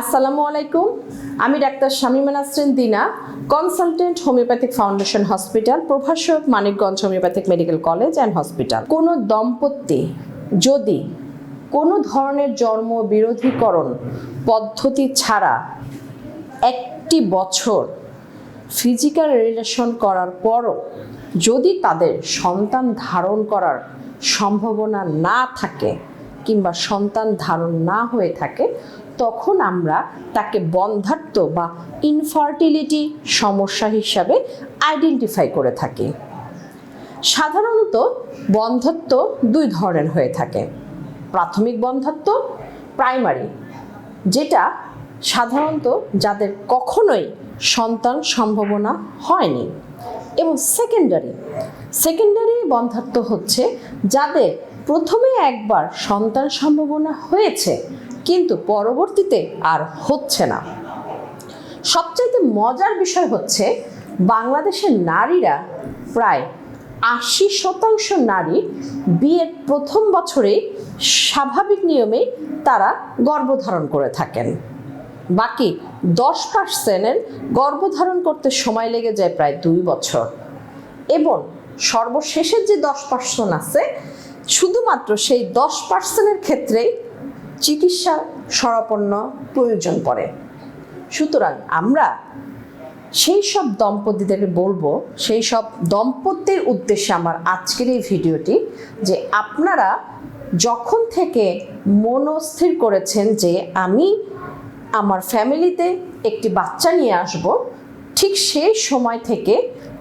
আসসালামু আলাইকুম। আমি doctor Shamima Nasrin Dina consultant homeopathic foundation hospital প্রভাষক Manikganj homeopathic medical college and hospital কোনো দম্পতি যদি কোনো ধরনের জন্ম বিরোধীকরণ পদ্ধতি ছাড়া একটি বছর ফিজিক্যাল রিলেশন করার পরও যদি তাদের সন্তান ধারণ করার সম্ভাবনা না থাকে কিংবা সন্তান ধারণ না হয়ে থাকে তখন আমরা তাকে বন্ধাত্ম বা ইনফার্টিলিটি সমস্যা হিসাবে আইডেন্টিফাই করে থাকি। সাধারণত বন্ধ্যত্ব দুই ধরনের হয়ে থাকে। প্রাথমিক বন্ধ্যত্ব প্রাইমারি যেটা সাধারণত যাদের কখনোই সন্তান সম্ভাবনা হয়নি। এবং সেকেন্ডারি সেকেন্ডারি বন্ধাত্ব হচ্ছে যাদের প্রথমে একবার সন্তান সম্ভাবনা হয়েছে কিন্তু পরবর্তীতে আর হচ্ছে না। সবচাইতে মজার বিষয় হচ্ছে, বাংলাদেশের নারীরা প্রায় আশি শতাংশ নারী বিয়ের প্রথম বছরেই স্বাভাবিক নিয়মে তারা গর্ভধারণ করে থাকেন। বাকি দশ পার্সেন্টের গর্ভধারণ করতে সময় লেগে যায় প্রায় দুই বছর। এবং সর্বশেষের যে দশ পার্সেন্ট আছে, শুধুমাত্র সেই দশ পার্সেন্টের ক্ষেত্রেই চিকিৎসা সরাপন্ন প্রয়োজন পড়ে। সুতরাং আমরা সেই সব দম্পতিদের বলব, সেই সব দম্পতির উদ্দেশ্যে আমার আজকের এই ভিডিওটি যে আপনারা যখন থেকে মনস্থির করেছেন যে আমি আমার ফ্যামিলিতে একটি বাচ্চা নিয়ে আসব, ঠিক সেই সময় থেকে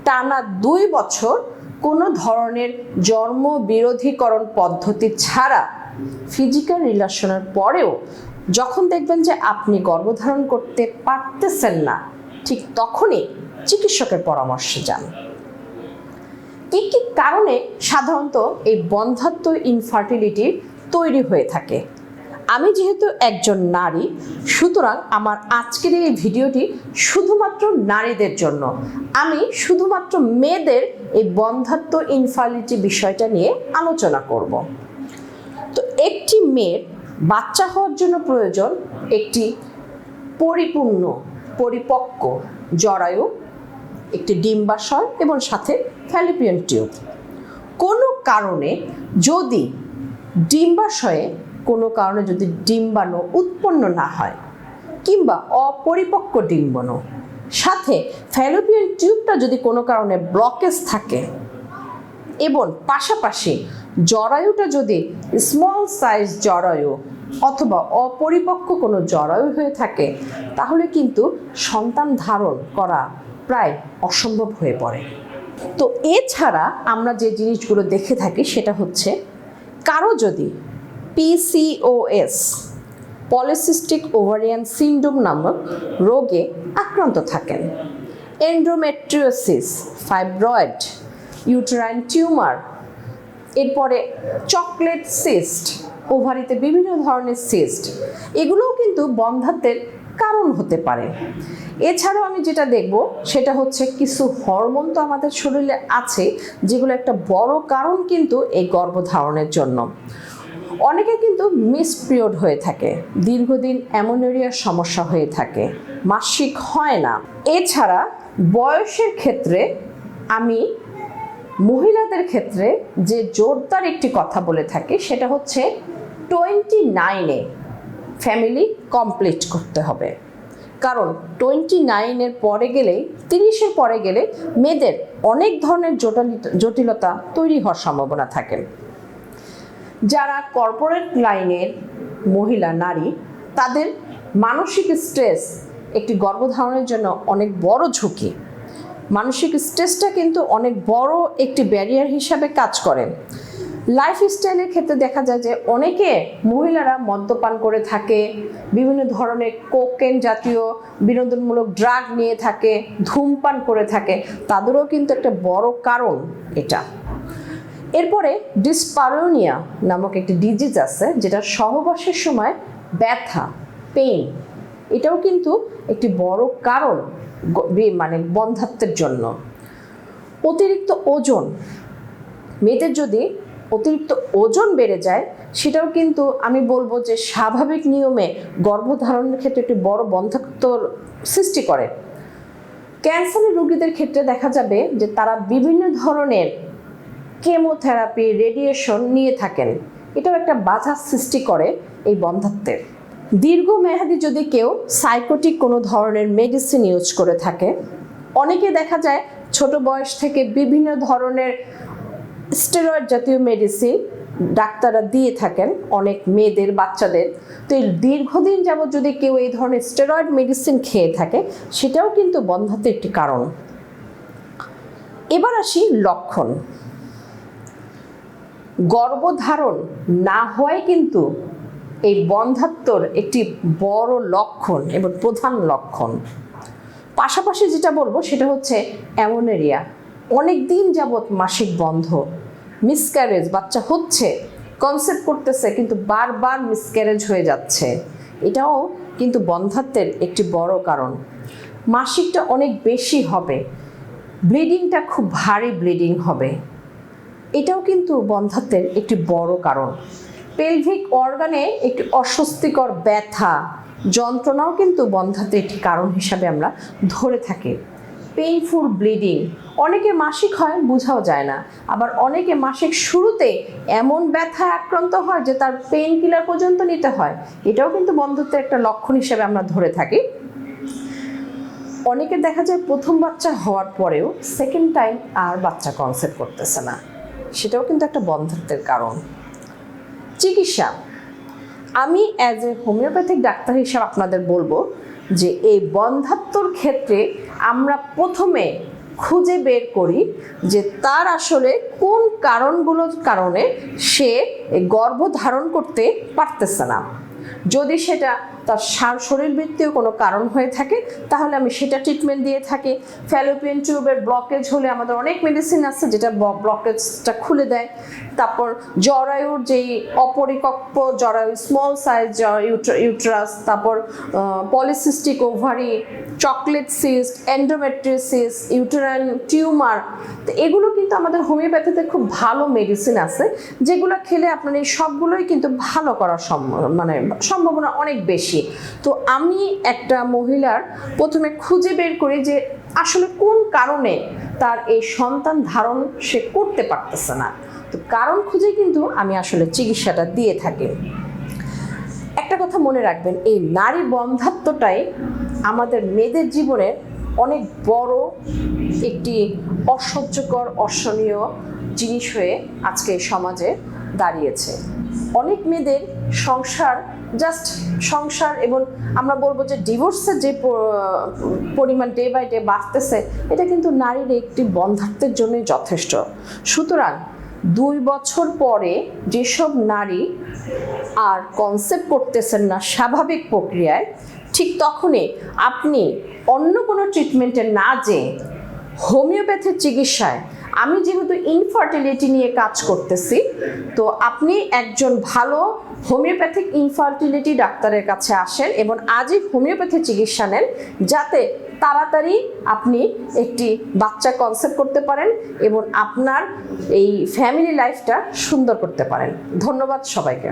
টানা দুই বছর কোনো ধরনের জন্ম বিরোধীকরণ পদ্ধতি ছাড়া ফিজিক্যাল রিলেশনের পরেও যখন দেখবেন যে আপনি গর্ভধারণ করতে পারতেছেন না, ঠিক তখনই চিকিৎসকের পরামর্শে যান। কি কি কারণে সাধারণত এই বন্ধাত্ম ইনফার্টিলিটি তৈরি হয়ে থাকে? আমি যেহেতু একজন নারী, সুতরাং আমার আজকের এই ভিডিওটি শুধুমাত্র নারীদের জন্য। আমি শুধুমাত্র মেয়েদের এই বন্ধাত্ম ইনফার্টিলিটি বিষয়টা নিয়ে আলোচনা করব। একটি মেয়ের বাচ্চা হওয়ার জন্য প্রয়োজন একটি পরিপূর্ণ, পরিপক্ক জরায়ু, একটি ডিম্বাশয় এবং সাথে ফ্যালিপিয়ান টিউব। কোনো কারণে যদি ডিম্বাশয়ে, কোনো কারণে যদি ডিম্বাণু উৎপন্ন না হয় কিংবা অপরিপক্ক ডিম্বাণু, সাথে ফ্যালোপিয়ান টিউবটা যদি কোনো কারণে ব্লকেজ থাকে এবং পাশাপাশি জরায়ুটা যদি স্মল সাইজ জরায়ু অথবা অপরিপক্ক কোনো জরায়ু হয়ে থাকে, তাহলে কিন্তু সন্তান ধারণ করা প্রায় অসম্ভব হয়ে পড়ে। তো এছাড়া আমরা যে জিনিসগুলো দেখে থাকি সেটা হচ্ছে, কারও যদি পিসিওএস পলিসিস্টিক ওভারিয়ান সিন্ড্রোম নামক রোগে আক্রান্ত থাকেন এন্ড্রোমেট্রিওসিস ফাইব্রয়েড ইউটেরাইন টিউমার এরপরে চকলেট সিস্ট, ওভারিতে বিভিন্ন ধরনের সিস্ট। এগুলোও কিন্তু বন্ধাত্বের কারণ হতে পারে। এছাড়াও আমি যেটা দেখব, সেটা হচ্ছে কিছু হরমোন তো আমাদের শরীরে আছে, যেগুলো একটা বড় কারণ কিন্তু এই গর্ভধারণের জন্য। অনেকে কিন্তু মিস পিরিয়ড হয়ে থাকে, দীর্ঘদিন অ্যামোনেরিয়ার সমস্যা হয়ে থাকে, মাসিক হয় না। এছাড়া বয়সের ক্ষেত্রে আমি মহিলাদের ক্ষেত্রে যে জোরদার একটি কথা বলে থাকে, সেটা হচ্ছে টোয়েন্টি নাইনে ফ্যামিলি কমপ্লিট করতে হবে। কারণ টোয়েন্টি নাইনের পরে গেলেই, তিরিশের পরে গেলে মেয়েদের অনেক ধরনের জটিল- জটিলতা তৈরি হওয়ার সম্ভাবনা থাকে। যারা কর্পোরেট লাইনের মহিলা, নারী, তাদের মানসিক স্ট্রেস একটি গর্ভধারণের জন্য অনেক বড় ঝুঁকি। মানসিক স্ট্রেসটা কিন্তু অনেক বড় একটি ব্যারিয়ার হিসাবে কাজ করে। লাইফ স্টাইলের ক্ষেত্রে দেখা যায় যে অনেকে মহিলারা মদ্যপান করে থাকে, বিভিন্ন ধরনের কোকেন জাতীয় বিনোদনমূলক ড্রাগ নিয়ে থাকে, ধূমপান করে থাকে, তাদেরও কিন্তু একটা বড় কারণ এটা। এরপরে ডিসপারোনিয়া নামক একটি ডিজিজ আছে, যেটা সহবাসের সময় ব্যথা পেইন এটাও কিন্তু একটি বড় কারণ। মানে বন্ধাত্বের জন্য। অতিরিক্ত ওজন। মেয়েদের যদি অতিরিক্ত ওজন বেড়ে যায়, সেটাও কিন্তু আমি বলব যে স্বাভাবিক নিয়মে গর্ভধারণের ক্ষেত্রে একটি বড় বন্ধাত্মর সৃষ্টি করে। ক্যান্সারের রোগীদের ক্ষেত্রে দেখা যাবে যে তারা বিভিন্ন ধরনের কেমোথেরাপি, রেডিয়েশন নিয়ে থাকেন। এটাও একটা বাধা সৃষ্টি করে এই বন্ধাত্বের। দীর্ঘমেয়াদী যদি কেউ সাইকোটিক কোনো ধরনের মেডিসিন ইউজ করে থাকে, অনেকে দেখা যায় ছোট বয়স থেকে বিভিন্ন ধরনের স্টেরয়েড জাতীয় মেডিসিন ডাক্তাররা দিয়ে থাকেন, অনেক মেয়েদের, বাচ্চাদের। তো দীর্ঘদিন যাবত যদি কেউ এই ধরনের স্টেরয়েড মেডিসিন খেয়ে থাকে, সেটাও কিন্তু বন্ধাত্বের একটি কারণ। এবার আসি লক্ষণ। গর্ভধারণ না হওয়াই কিন্তু এই বন্ধাত্মর একটি বড় লক্ষণ এবং প্রধান লক্ষণ। পাশাপাশি যেটা বলব সেটা হচ্ছে অ্যামোনেরিয়া। অনেক দিন যাবৎ মাসিক বন্ধ মিসক্যারেজ বাচ্চা হচ্ছে কনসেপ্ট করতেছে, কিন্তু বারবার মিসক্যারেজ হয়ে যাচ্ছে। এটাও কিন্তু বন্ধাত্বের একটি বড় কারণ। মাসিকটা অনেক বেশি হবে ব্লিডিংটা খুব ভারী ব্লিডিং হবে। এটাও কিন্তু বন্ধাত্বের একটি বড় কারণ। পেলভিক অর্গানে একটি অস্বস্তিকর ব্যথা। যন্ত্রণাও কিন্তু বন্ধাত্বের একটি কারণ হিসাবে আমরা ধরে থাকি। পেইনফুল ব্লিডিং অনেকে মাসিক হয়, বোঝাও যায় না। আবার অনেকে মাসিক শুরুতে এমন ব্যথা আক্রান্ত হয় যে তার পেইন কিলার পর্যন্ত নিতে হয়। এটাও কিন্তু বন্ধাত্বের একটা লক্ষণ হিসেবে আমরা ধরে থাকি। অনেকে দেখা যায় প্রথম বাচ্চা হওয়ার পরেও সেকেন্ড টাইম আর বাচ্চা কনসেপ্ট করতেছে না। সেটাও কিন্তু একটা বন্ধাত্বের কারণ। চিকিৎসা। আমি অ্যাজ এ হোমিওপ্যাথিক ডাক্তার হিসাবে আপনাদের বলব যে এই বন্ধাত্মর ক্ষেত্রে আমরা প্রথমে খুঁজে বের করি যে তার আসলে কোন কারণগুলোর কারণে সে গর্ভ ধারণ করতে পারতেছে না। যদি সেটা তার সার শরীরবৃত্তীয় কোনো কারণ হয়ে থাকে, তাহলে আমি সেটা ট্রিটমেন্ট দিয়ে থাকি। ফ্যালোপিয়ান টিউবের ব্লকেজ হলে আমাদের অনেক মেডিসিন আছে যেটা ব্লকেজটা খুলে দেয়। তারপর জরায়ুর যেই অপরিপক্ক জরায়ু স্মল সাইজ ইউট্রাস তারপর polycystic ovary chocolate cyst endometriosis uterine tumour তো এগুলো কিন্তু আমাদের হোমিওপ্যাথিতে খুব ভালো মেডিসিন আছে, যেগুলো খেলে আপনার এই সবগুলোই কিন্তু ভালো করা সম্ভব মানে সম্ভাবনা অনেক বেশি। তো আমি একটা মহিলার প্রথমে খুঁজে বের করি যে আসলে কোন কারণে তার এই সন্তান ধারণ সে করতে পারতেছে না। তো কারণ খুঁজে কিন্তু আমি আসলে চিকিৎসাটা দিয়ে থাকি। একটা কথা মনে রাখবেন, এই নারী বন্ধাত্বটাই আমাদের মেয়েদের জীবনের অনেক বড় একটি অসহ্যকর, অসহনীয় জিনিস হয়ে আজকে সমাজে দাঁড়িয়েছে। অনেক মেয়েদের সংসার জাস্ট সংসার এবং আমরা বলব যে ডিভোর্সের যে পরিমাণ ডে বাই ডে বাড়তেছে, এটা কিন্তু নারীর একটি বন্ধাত্বের জন্যই যথেষ্ট। সুতরাং দুই বছর পরে যেসব নারী আর কনসেপ্ট করতেছেন না স্বাভাবিক প্রক্রিয়ায়, ঠিক তখনই আপনি অন্য কোনো ট্রিটমেন্টে না যেয়ে হোমিওপ্যাথির চিকিৎসায় আমি যেহেতু ইনফার্টিলিটি নিয়ে কাজ করতেছি, তো আপনি একজন ভালো হোমিওপ্যাথিক ইনফার্টিলিটি ডাক্তারের কাছে আসেন এবং আজই হোমিওপ্যাথি চিকিৎসা নেন, যাতে তাড়াতাড়ি আপনি একটি বাচ্চা কনসেপ্ট করতে পারেন এবং আপনার এই ফ্যামিলি লাইফটা সুন্দর করতে পারেন। ধন্যবাদ সবাইকে।